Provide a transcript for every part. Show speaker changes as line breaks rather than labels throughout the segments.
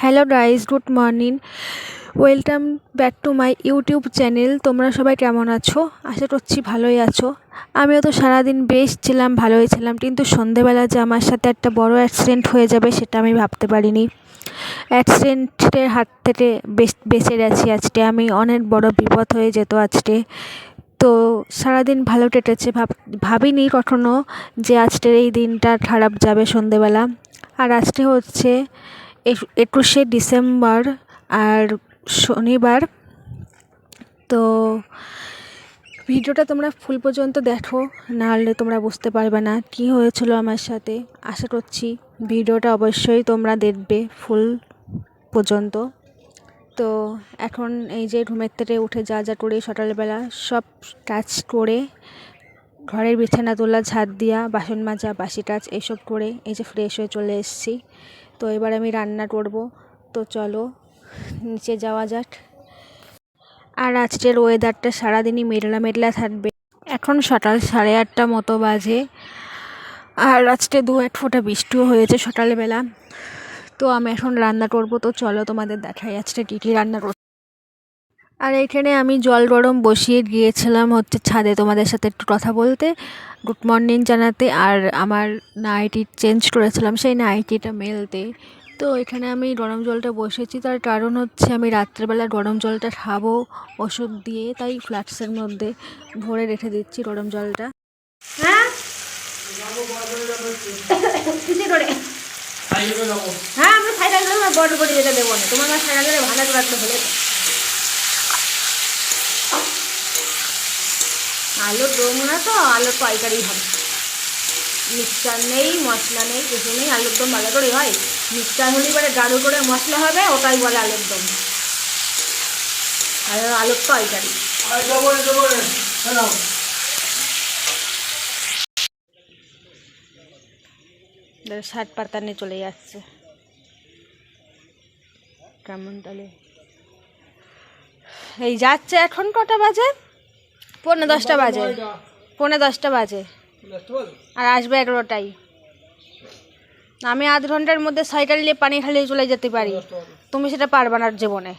Hello guys good morning welcome back to my YouTube channel তোমরা সবাই কেমন আছো? আশা করছি ভালোই আছো। আমিও তো সারাদিন বেশ ছিলাম, ভালোই ছিলাম, কিন্তু সন্ধেবেলা যে আমার সাথে একটা বড় অ্যাক্সিডেন্ট হয়ে যাবে সেটা আমি ভাবতে পারিনি। অ্যাক্সিডেন্টের হাত থেকে বেশ, বেঁচে গেছি আজকে। আমি অনেক বড় বিপদ হয়ে যেত আজকে। তো সারাদিন ভালো কেটেছে, ভাব, ভাবিনি কখনো যে আজকের এই দিনটা খারাপ যাবে সন্ধেবেলা। আর আজকে হচ্ছে একুশে ডিসেম্বর আর শনিবার। তো ভিডিওটা তোমরা ফুল পর্যন্ত দেখো, নাহলে তোমরা বুঝতে পারবে না কি হয়েছিল আমার সাথে। আশা করছি ভিডিওটা অবশ্যই তোমরা দেখবে ফুল পর্যন্ত। তো এখন এই যে ঘুমের থেকে উঠে যা যা করে সকালবেলা, সব কাজ করে ঘরের বিছানা তোলা ঝাড় দেওয়া বাসন মাজা, বাসি কাজ এইসব করে এই যে ফ্রেশ হয়ে চলে এসেছি। তো এবার আমি রান্না করব। তো চলো, নিচে যাওয়া যাক। আর আজকের ওয়েদারটা সারাদিনই মেঘলা মেঘলা থাকবে। এখন সকাল সাড়ে আটটা মতো বাজে। আর আজকে দু এক ফোঁটা বৃষ্টিও হয়েছে সকালবেলা। তো আমি এখন রান্না করব। তো চলো তোমাদের দেখাই আজকে কী কী রান্না করব আর এখানে আমি জল গরম বসিয়ে গিয়েছিলাম হচ্ছে ছাদে তোমাদের সাথে একটু কথা বলতে। গুড মর্নিং জানাতে। আর আমার নাইটি চেঞ্জ করেছিলাম সেই নাইটিটা মেলতে। তো এখানে আমি গরম জলটা বসেছি তার কারণ হচ্ছে আমি রাত্রেবেলা গরম জলটা খাব ওষুধ দিয়ে তাই ফ্লাক্সের মধ্যে ভরে রেখে দিচ্ছি গরম জলটা।
হ্যাঁ? হ্যাঁ আমরা সাইকেল বড় বড় যেতে দেবো না। তোমার সাইকেল করে ভাড়া রাখতে হলে। আলুর দম না তো আলুর পাইকারি হবে। মিক্সচার নেই মশলা নেই কিছু নেই আলুর দম ভালো করে হয়। মিক্সচার হলে পরে গাঢ় করে মশলা হবে ওটাই বলে আলুর দম। আর আলুর পাইকারি।
ষাট পাতা নিয়ে চলে যাচ্ছে। কেমন তাহলে? এই যাচ্ছে এখন কটা বাজে? পৌনে দশটা বাজে। পৌনে দশটা বাজে। আর আসবে এগারোটাই আমি আধ ঘণ্টার মধ্যে সাইকেল নিয়ে পানি ঢালিয়ে চলে যেতে পারি। তুমি সেটা পারবে না জীবনে।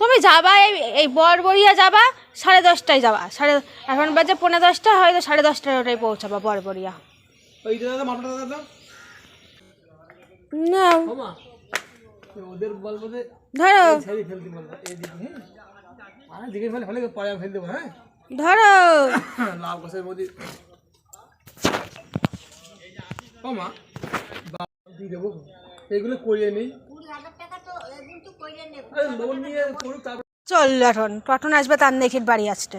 তুমি যাবা এই এই বরবরিয়া যাবা সাড়ে দশটায় যাবা। সাড়ে এখন বাজে পৌনে দশটা হয়তো সাড়ে দশটায় ওটাই পৌঁছাবা বরবরিয়া না
ওদের বলব যে
ধরো।
ফেলতে বলব। এই দিকে হ্যাঁ? আর দিকে ফেলে ফেলে পরে আমি দেবো হ্যাঁ?
ধরো।
গাছের মধ্যে। ও মা। দিয়ে দেবো। এগুলো করিয়ে নেই।
চল এখন কখন আসবে তার নেখির বাড়ি আসতে।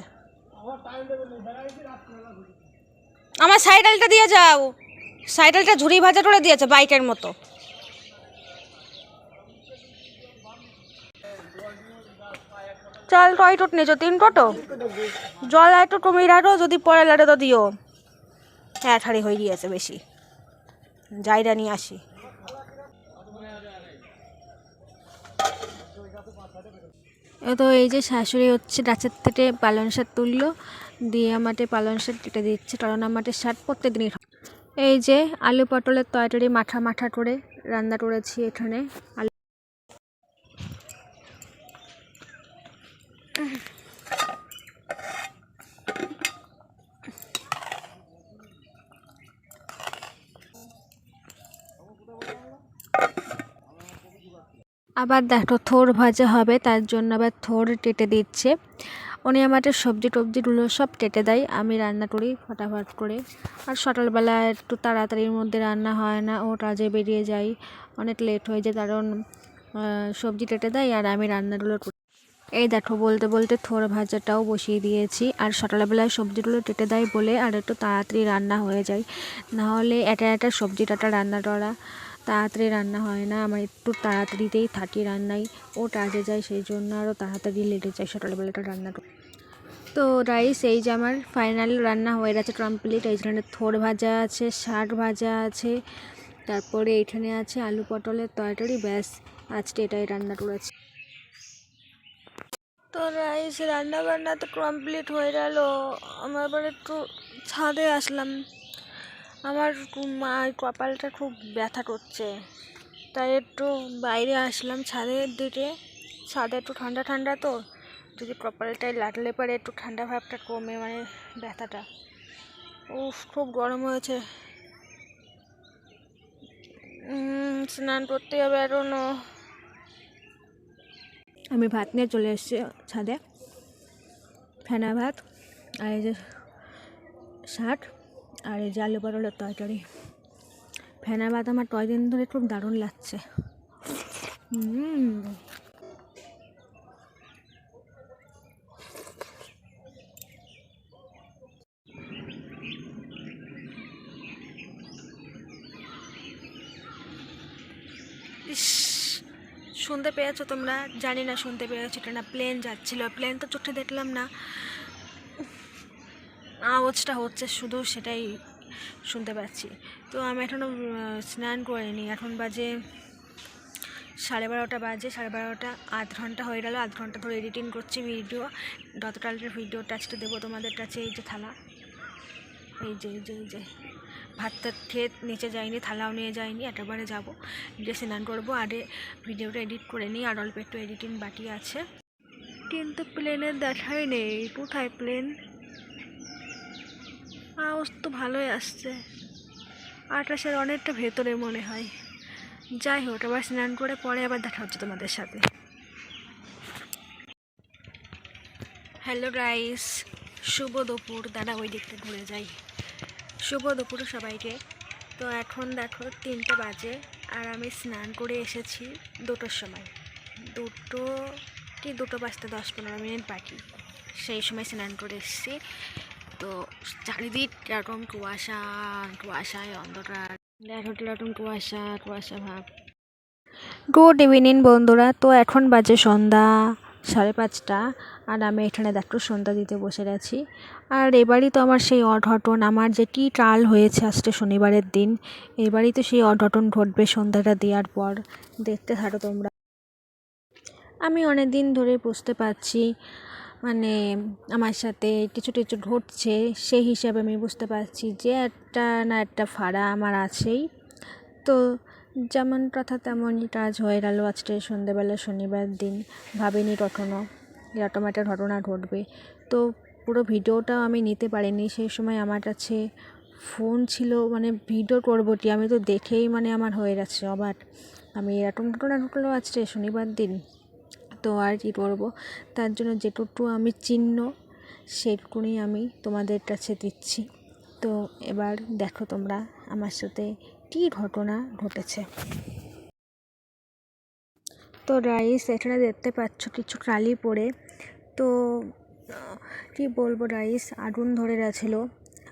আমার সাইকেলটা দিয়ে যাও। সাইকেলটা ঝুড়ি ভাজা করে দিয়েছে বাইকের মতো। চল কয় টোট নিয়েছো তিন টোটো। জল একটু কমিয়ে রাখো, যদি পরে লাগে তো দিও। হ্যাঁ ঠাড়ি হয়ে গিয়েছে বেশি। যাইরা নিয়ে আসি। তো এই যে শাশুড়ি হচ্ছে গাছের থেকে পালং শাক তুললো, দিয়ে আমাকে পালং শাক কেটে দিচ্ছে কারণ আমাকে শাক প্রত্যেক দিনই এই যে আলু পটলের তরকারি মাথা মাথা করে রান্না করেছি এখানে। আলু আবার দেখো থোর ভাজা হবে, তার জন্য আবার থোর কেটে দিচ্ছে। উনি আমাদের সবজি টবজিগুলো সব কেটে দেয়, আমি রান্না করি ফটাফট করে। আর সকালবেলা একটু তাড়াতাড়ির মধ্যে রান্না হয় না, ও কাজে বেরিয়ে যাই অনেক লেট হয়ে যায়, কারণ সবজি কেটে দেয় আর আমি রান্নাগুলো করি। এই দেখো বলতে বলতে থোর ভাজাটাও বসিয়ে দিয়েছি, আর সকালবেলায় সবজিগুলো কেটে দেয় বলে আর একটু তাড়াতাড়ি রান্না হয়ে যায়। নাহলে এটা একটা সবজি টাটা রান্না করা তাড়াতাড়ি রান্না হয় না, আমার একটু তাড়াতাড়িতেই থাকি রান্নায় ও কাজে যায় সেই জন্য আরও তাড়াতাড়ি লেটে যায় সকালবেলাটা রান্না তো রাইস এই যে আমার ফাইনাল রান্না হয়ে গেছে কমপ্লিট এইখানে থোর ভাজা আছে, শাক ভাজা আছে, তারপরে এইখানে আছে আলু পটলের তরকারি, ব্যাস, আজকে এটাই রান্না করেছি। তো রাইস রান্না বান্না তো কমপ্লিট হয়ে গেল। আমার একটু ছাদে আসলাম। আমার মা কপালটা খুব ব্যথা করছে। তাই একটু বাইরে আসলাম ছাদের দিকে। ছাদে একটু ঠান্ডা ঠান্ডা তো। যদি কপালটায় লাগলে পরে একটু ঠান্ডা ভাবটা কমে মানে ব্যথাটা। উফ, খুব গরম হয়েছে। স্নান করতে হবে এখনও। আমি ভাত নিয়ে চলে এসেছি ছাদে। ফেনা ভাত আর এই যে শাক। আর এই যে আলু পটলের তরকারি। ফেনা ভাত আমার কয়দিন ধরে খুব দারুণ লাগছে। শুনতে পেয়েছ তোমরা? জানি না শুনতে পেয়েছ না প্লেন যাচ্ছিল। প্লেন তো চোখে দেখলাম না। আওয়াজটা হচ্ছে শুধু সেটাই শুনতে পাচ্ছি। তো আমি এখনও স্নান করিনি। এখন বাজে সাড়ে বারোটা বাজে, সাড়ে বারোটা আধ ঘণ্টা হয়ে গেল। আধ ঘণ্টা ধরে এডিটিং করছি ভিডিও গতকালকের ভিডিও টাচটা দেবো তোমাদের কাছে। এই যে থালা। এই যে এই যে এই যে। ভাতটা খেয়ে নিচে যাইনি, থালাও নিয়ে যাইনি একেবারে যাব। গিয়ে স্নান করব। আরে ভিডিওটা এডিট করে নিই, আর অল্প একটু এডিটিং বাকি আছে। কিন্তু প্লেনের দেখাই নেই। কোথায় প্লেন আওয়াজ তো ভালোই আসছে। আকাশের অনেকটা ভেতরে মনে হয়। যাই হোক আবার স্নান করে পরে আবার দেখা হচ্ছে তোমাদের সাথে। হ্যালো গাইস শুভ দুপুর। দাদা ওই দিকটা ঘুরে যাই। শুভ দুপুর সবাইকে। তো এখন দেখো তিনটে বাজে আর আমি স্নান করে এসেছি দুটোর সময়। দুটো কি দুটো বাজতে দশ পনেরো মিনিট বাকি। সেই সময় স্নান করে এসেছি। তো চারিদিক এরকম কুয়াশা কুয়াশায় অন্ধকার। দেখো কুয়াশা কুয়াশা ভাব। গুড ইভিনিং বন্ধুরা। তো এখন বাজে সন্ধ্যা সাড়ে পাঁচটা, আর আমি এখানে দেখো সন্ধ্যা দিতে বসে গেছি। আর এবারই তো আমার সেই অঘটন, আমার যে কী ট্রাল হয়েছে আজকে শনিবারের দিন, এবারই তো সেই অঘটন ঘটবে সন্ধ্যাটা দেওয়ার পর। দেখতে থাকো তোমরা। আমি অনেক দিন ধরে বুঝতে পারছি মানে আমার সাথে কিছু কিছু ঘটছে, সেই হিসাবে আমি বুঝতে পারছি যে একটা না একটা ফাড়া আমার আছেই। তো যেমন কথা তেমনই কাজ হয়ে গেল আজকে সন্ধেবেলা শনিবার দিন। ভাবিনি কখনো এরকম একটা ঘটনা ঘটবে। তো পুরো ভিডিওটাও আমি নিতে পারিনি, সেই সময় আমার কাছে ফোন ছিল মানে ভিডিও করব কি, আমি তো দেখেই মানে আমার হয়ে গেছে অবাক। আমি এরকম ঘটনা ঘটলো আজকে শনিবার দিন। তো আর কী করব তার জন্য যেটুকু আমি চিহ্ন, সেটুকুনি আমি তোমাদের কাছে দিচ্ছি। তো এবার দেখো তোমরা আমার সাথে কী ঘটনা ঘটেছে। তো রাইস এখানে দেখতে পাচ্ছ কিছু কালি পড়ে। তো, কী বলব রাইস আগুন ধরে গেছিল।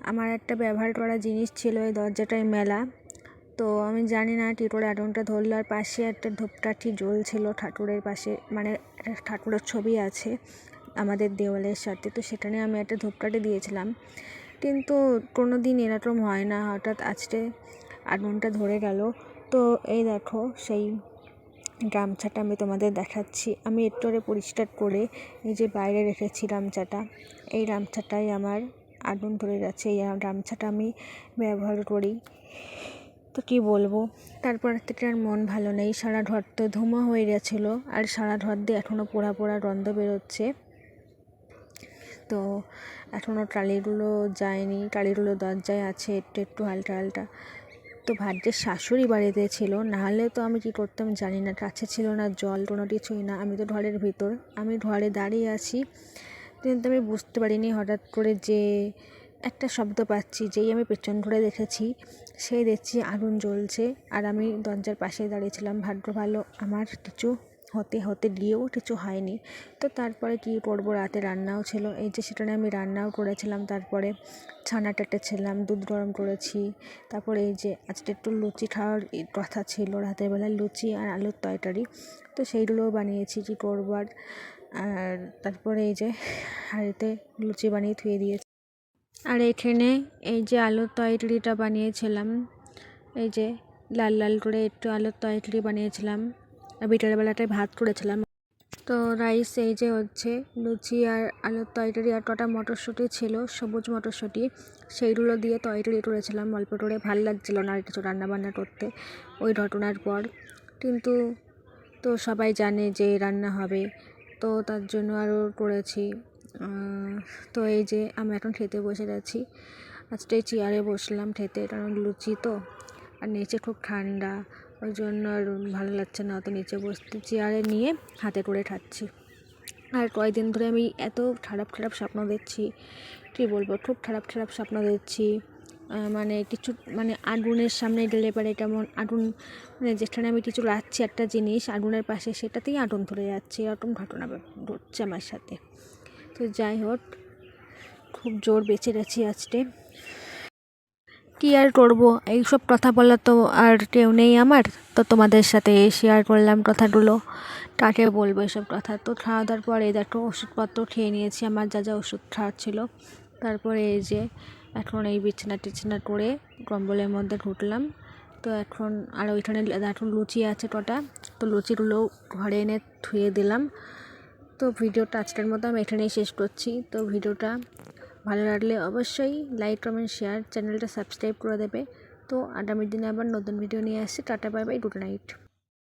আমার একটা ব্যবহার করা জিনিস ছিল এই দরজাটায় মেলা। তো আমি জানি না করে আগুনটা ধরলো আর পাশে একটা ধূপকাঠি জ্বলছিল ঠাকুরের পাশে মানে ঠাকুরের ছবি আছে আমাদের দেওয়ালের সাথে, তো সেখানে আমি একটা ধূপকাঠি দিয়েছিলাম। কিন্তু কোনো দিন এরকম হয় না, হঠাৎ আজকে আগুনটা ধরে গেল। তো এই দেখো, সেই গামছাটা আমি তোমাদের দেখাচ্ছি। আমি একটু আগে পরিষ্কার করে এই যে বাইরে রেখেছি গামছাটা, এই গামছাটাই আমার আগুন ধরে গেছে। এই গামছাটা আমি ব্যবহার করি। তো কী বলব? তারপর থেকে আর মন ভালো নেই। সারা ঘর তো ধুমো হয়ে গেছিল। আর সারা ঘর দিয়ে এখনও পোড়া পোড়া গন্ধ বেরোচ্ছে। তো এখনও টালিগুলো যায়নি। টালিগুলো দরজায় আছে একটু একটু হালকা হালকা। তো ভাগ্যের শাশুড়ি বাড়িতে ছিল। নাহলে তো আমি কি করতাম জানি না। কাছে ছিল না, জল কোনো কিছুই না। আমি তো ঘরের ভিতর। আমি ঘরে দাঁড়িয়ে আছি। কিন্তু আমি বুঝতে পারিনি হঠাৎ করে যে একটা শব্দ পাচ্ছি, যেই আমি পেছন ঘুরে দেখেছি। সেই দেখছি আগুন জ্বলছে, আর আমি দরজার পাশে দাঁড়িয়েছিলাম ভাগ্য ভালো, আমার কিছু হতে হতে গিয়েও কিছু হয়নি। তো তারপরে কী করব? রাতে রান্নাও ছিল। এই যে সেখানে আমি রান্নাও করেছিলাম। তারপরে ছানা ছিলাম, দুধ গরম করেছি। তারপরে এই যে আজকে একটু লুচি খাওয়ার কথা ছিল রাতের বেলায় লুচি আর আলুর তরকারি। তো সেইগুলোও বানিয়েছি, কী করব আর তারপরে এই যে হাঁড়িতে লুচি বানিয়ে ধুয়ে দিয়েছি। আর এখানে এই যে আলুর তরকারিটা বানিয়েছিলাম, এই যে লাল লাল করে একটু আলুর তরকারি বানিয়েছিলাম, আর বিকেলবেলাটায় ভাত করেছিলাম। তো রাইস এই যে হচ্ছে লুচি আর আলুর তরকারি আর কটা মটরশুঁটি ছিল, সবুজ মটরশুঁটি, সেইগুলো দিয়ে তরকারি করেছিলাম। অল্প করে ভালো লাগছিল না আর কিছু রান্নাবান্না করতে ওই ঘটনার পর। কিন্তু তো সবাই জানে যে রান্না হবে, তো তার জন্য আরও করেছি। তো এই যে আমি এখন খেতে বসে গেছি। আজকে চেয়ারে বসলাম খেতে কারণ লুচি তো। আর নিচে খুব ঠান্ডা, ওই জন্য আর ভালো লাগছে না অত নিচে বসতে। চেয়ারে নিয়ে হাতে করে খাচ্ছি। আর কয়েকদিন ধরে আমি এত খারাপ খারাপ স্বপ্ন দেখছি, কী বলব, খুব খারাপ খারাপ স্বপ্ন দেখছি। মানে কিছু মানে আগুনের সামনে গেলে পরে কেমন আগুন মানে যেখানে আমি কিছু রাখছি একটা জিনিস, আগুনের পাশে সেটাতেই আগুন ধরে যাচ্ছে, এরকম ঘটনা ঘটছে আমার সাথে। তো যাই হোক, খুব জোর বেঁচে গেছি আজকে। কী আর করব? এইসব কথা বলা তো আর কেউ নেই আমার। তো তোমাদের সাথে শেয়ার করলাম কথাগুলো। কাকে বলব এসব কথা? তো খাওয়া দাওয়ার পরে দেখো, ওষুধপত্র খেয়ে নিয়েছি। আমার যা যা ওষুধ খাওয়ার ছিল। তারপরে এই যে এখন এই বিছানা টিছানা করে কম্বলের মধ্যে ঢুকলাম। তো এখন আর ওইখানে এখন লুচি আছে কটা। তো লুচিগুলো ঘরে এনে ধুয়ে দিলাম। তো ভিডিওটা আজকের মতো আমি এখানেই শেষ করছি। তো ভিডিওটা ভালো লাগলে অবশ্যই লাইক কমেন্ট শেয়ার চ্যানেলটা সাবস্ক্রাইব করে দেবে। তো আগামীর দিনে আবার নতুন ভিডিও নিয়ে আসছি। Tata bye bye good night